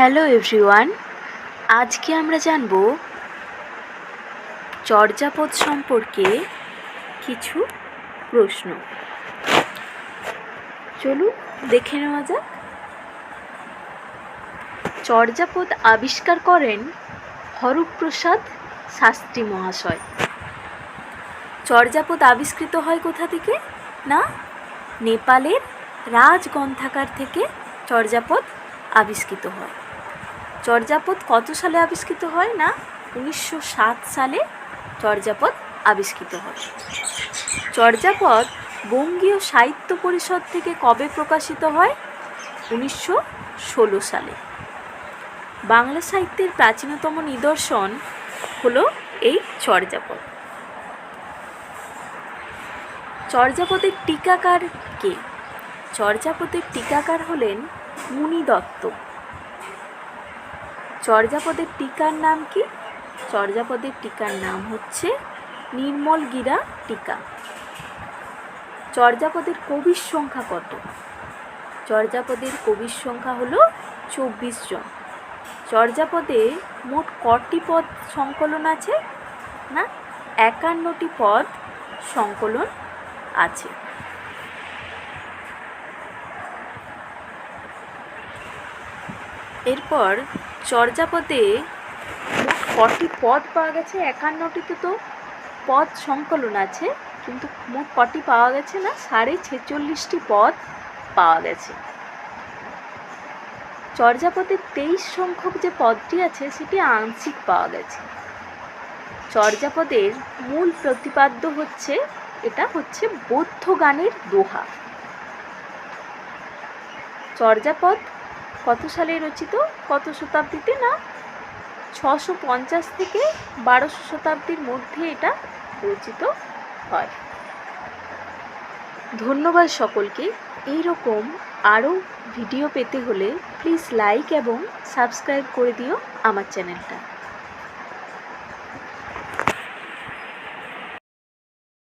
Hello everyone, আজকে আমরা জানব চর্যাপদ সম্পর্কে কিছু প্রশ্ন। চলুন দেখে নেওয়া যাক। চর্যাপদ আবিষ্কার করেন হরপ্রসাদ শাস্ত্রী মহাশয়। চর্যাপদ আবিষ্কৃত হয় কোথা থেকে? না, নেপালের রাজগ্রন্থাগার থেকে চর্যাপদ আবিষ্কৃত হয়। চর্যাপদ কত সালে আবিষ্কৃত হয় না? উনিশশো সাত সালে চর্যাপদ আবিষ্কৃত হয়। চর্যাপদ বঙ্গীয় সাহিত্য পরিষদ থেকে কবে প্রকাশিত হয়? উনিশশো ষোলো সালে। বাংলা সাহিত্যের প্রাচীনতম নিদর্শন হলো এই চর্যাপদ। চর্যাপদের টিকাকার কে? চর্যাপদের টিকাকার হলেন মুনি দত্ত চর্যাপদের টিকার নাম কি? চর্যাপদের টিকার নাম হচ্ছে নির্মল গিরা টিকা। চর্যাপদের কবির সংখ্যা কত? চর্যাপদের কবির সংখ্যা হলো চব্বিশ জন। চর্যাপদে মোট কটি পদ সংকলন আছে? না, একান্নটি পদ সংকলন আছে। এরপর চর্যাপদে কটি পদ পাওয়া গেছে? একান্নটিতে তো পদ সংকলন আছে, কিন্তু মোট কটি পাওয়া গেছে না? সাড়ে ছেচল্লিশটি পদ পাওয়া গেছে। চর্যাপদে তেইশ সংখ্যক যে পদটি আছে, সেটি আংশিক পাওয়া গেছে। চর্যাপদের মূল প্রতিপাদ্য হচ্ছে, এটা হচ্ছে বৌদ্ধ গানের দোহা। চর্যাপদ কত সালে রচিত? কত শতাব্দীতে না? ছশো পঞ্চাশ থেকে বারোশো শতাব্দীর মধ্যে এটা রচিত হয়। ধন্যবাদ সকলকে। এই রকম আরও ভিডিও পেতে হলে প্লিজ লাইক এবং সাবস্ক্রাইব করে দিও আমার চ্যানেলটা